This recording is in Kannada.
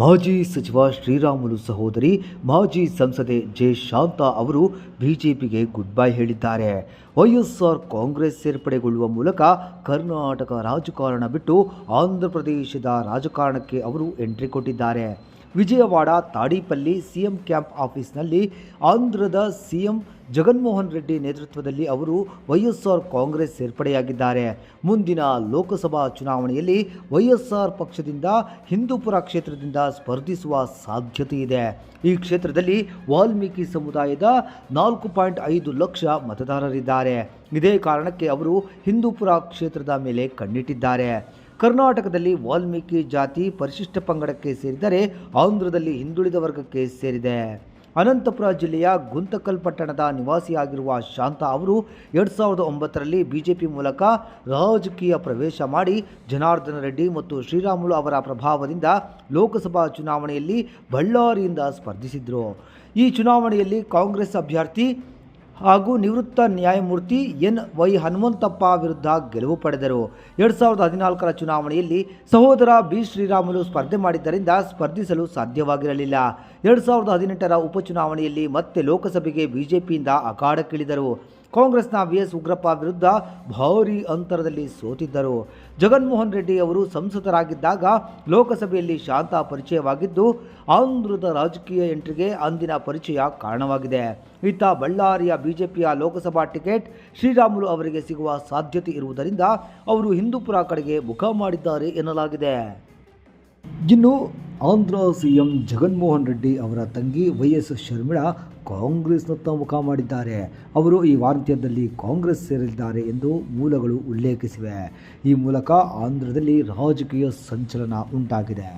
ಮಾಜಿ ಸಚಿವ ಶ್ರೀರಾಮುಲು ಸಹೋದರಿ, ಮಾಜಿ ಸಂಸದೆ ಜೆ ಶಾಂತಾ ಅವರು ಬಿಜೆಪಿಗೆ ಗುಡ್ ಬೈ ಹೇಳಿದ್ದಾರೆ. ವೈಎಸ್ಆರ್ ಕಾಂಗ್ರೆಸ್ ಸೇರ್ಪಡೆಗೊಳ್ಳುವ ಮೂಲಕ ಕರ್ನಾಟಕ ರಾಜಕಾರಣ ಬಿಟ್ಟು ಆಂಧ್ರಪ್ರದೇಶದ ರಾಜಕಾರಣಕ್ಕೆ ಅವರು ಎಂಟ್ರಿ ಕೊಟ್ಟಿದ್ದಾರೆ. ವಿಜಯವಾಡ ತಾಡಿಪಲ್ಲಿ ಸಿಎಂ ಕ್ಯಾಂಪ್ ಆಫೀಸ್ನಲ್ಲಿ ಆಂಧ್ರದ ಸಿಎಂ ಜಗನ್ಮೋಹನ್ ರೆಡ್ಡಿ ನೇತೃತ್ವದಲ್ಲಿ ಅವರು ವೈಎಸ್ಆರ್ ಕಾಂಗ್ರೆಸ್ ಸೇರ್ಪಡೆಯಾಗಿದ್ದಾರೆ. ಮುಂದಿನ ಲೋಕಸಭಾ ಚುನಾವಣೆಯಲ್ಲಿ ವೈಎಸ್ಆರ್ ಪಕ್ಷದಿಂದ ಹಿಂದೂಪುರ ಕ್ಷೇತ್ರದಿಂದ ಸ್ಪರ್ಧಿಸುವ ಸಾಧ್ಯತೆ ಇದೆ. ಈ ಕ್ಷೇತ್ರದಲ್ಲಿ ವಾಲ್ಮೀಕಿ ಸಮುದಾಯದ ನಾಲ್ಕು ಪಾಯಿಂಟ್ ಐದು ಲಕ್ಷ ಮತದಾರರಿದ್ದಾರೆ. ಇದೇ ಕಾರಣಕ್ಕೆ ಅವರು ಹಿಂದೂಪುರ ಕ್ಷೇತ್ರದ ಮೇಲೆ ಕಣ್ಣಿಟ್ಟಿದ್ದಾರೆ. ಕರ್ನಾಟಕದಲ್ಲಿ ವಾಲ್ಮೀಕಿ ಜಾತಿ ಪರಿಶಿಷ್ಟ ಪಂಗಡಕ್ಕೆ ಸೇರಿದರೆ ಆಂಧ್ರದಲ್ಲಿ ಹಿಂದುಳಿದ ವರ್ಗಕ್ಕೆ ಸೇರಿದೆ. ಅನಂತಪುರ ಜಿಲ್ಲೆಯ ಗುಂತಕಲ್ ಪಟ್ಟಣದ ನಿವಾಸಿಯಾಗಿರುವ ಶಾಂತಾ ಅವರು ಎರಡು ಸಾವಿರದ ಒಂಬತ್ತರಲ್ಲಿ ಬಿಜೆಪಿ ಮೂಲಕ ರಾಜಕೀಯ ಪ್ರವೇಶ ಮಾಡಿ ಜನಾರ್ದನ ರೆಡ್ಡಿ ಮತ್ತು ಶ್ರೀರಾಮುಲು ಅವರ ಪ್ರಭಾವದಿಂದ ಲೋಕಸಭಾ ಚುನಾವಣೆಯಲ್ಲಿ ಬಳ್ಳಾರಿಯಿಂದ ಸ್ಪರ್ಧಿಸಿದರು. ಈ ಚುನಾವಣೆಯಲ್ಲಿ ಕಾಂಗ್ರೆಸ್ ಅಭ್ಯರ್ಥಿ ಹಾಗೂ ನಿವೃತ್ತ ನ್ಯಾಯಮೂರ್ತಿ ಎನ್ ವೈ ಹನುಮಂತಪ್ಪ ವಿರುದ್ಧ ಗೆಲುವು ಪಡೆದರು. ಎರಡು ಸಾವಿರದ ಹದಿನಾಲ್ಕರ ಚುನಾವಣೆಯಲ್ಲಿ ಸಹೋದರ ಬಿ ಶ್ರೀರಾಮುಲು ಸ್ಪರ್ಧೆ ಮಾಡಿದ್ದರಿಂದ ಸ್ಪರ್ಧಿಸಲು ಸಾಧ್ಯವಾಗಿರಲಿಲ್ಲ. ಎರಡು ಸಾವಿರದ ಹದಿನೆಂಟರ ಉಪಚುನಾವಣೆಯಲ್ಲಿ ಮತ್ತೆ ಲೋಕಸಭೆಗೆ ಬಿಜೆಪಿಯಿಂದ ಅಖಾಡಕ್ಕಿಳಿದರು. ಕಾಂಗ್ರೆಸ್ನ ವಿ ಎಸ್ ಉಗ್ರಪ್ಪ ವಿರುದ್ಧ ಭಾರಿ ಅಂತರದಲ್ಲಿ ಸೋತಿದ್ದರು. ಜಗನ್ಮೋಹನ್ ರೆಡ್ಡಿ ಅವರು ಸಂಸದರಾಗಿದ್ದಾಗ ಲೋಕಸಭೆಯಲ್ಲಿ ಶಾಂತ ಪರಿಚಯವಾಗಿದ್ದು, ಆಂಧ್ರದ ರಾಜಕೀಯ ಎಂಟ್ರಿಗೆ ಅಂದಿನ ಪರಿಚಯ ಕಾರಣವಾಗಿದೆ. ಇತ್ತ ಬಳ್ಳಾರಿಯ ಬಿಜೆಪಿಯ ಲೋಕಸಭಾ ಟಿಕೆಟ್ ಶ್ರೀರಾಮುಲು ಅವರಿಗೆ ಸಿಗುವ ಸಾಧ್ಯತೆ ಇರುವುದರಿಂದ ಅವರು ಹಿಂದೂಪುರ ಕಡೆಗೆ ಮುಖ ಮಾಡಿದ್ದಾರೆ ಎನ್ನಲಾಗಿದೆ. ಇನ್ನು ಆಂಧ್ರ ಸಿಎಂ ಜಗನ್ಮೋಹನ್ ರೆಡ್ಡಿ ಅವರ ತಂಗಿ ವೈ ಎಸ್ ಶರ್ಮಿಳಾ ಕಾಂಗ್ರೆಸ್ನತ್ತ ಮುಖ ಮಾಡಿದ್ದಾರೆ. ಅವರು ಈ ವಾರಾಂತ್ಯದಲ್ಲಿ ಕಾಂಗ್ರೆಸ್ ಸೇರಲಿದ್ದಾರೆ ಎಂದು ಮೂಲಗಳು ಉಲ್ಲೇಖಿಸಿವೆ. ಈ ಮೂಲಕ ಆಂಧ್ರದಲ್ಲಿ ರಾಜಕೀಯ ಸಂಚಲನ ಉಂಟಾಗಿದೆ.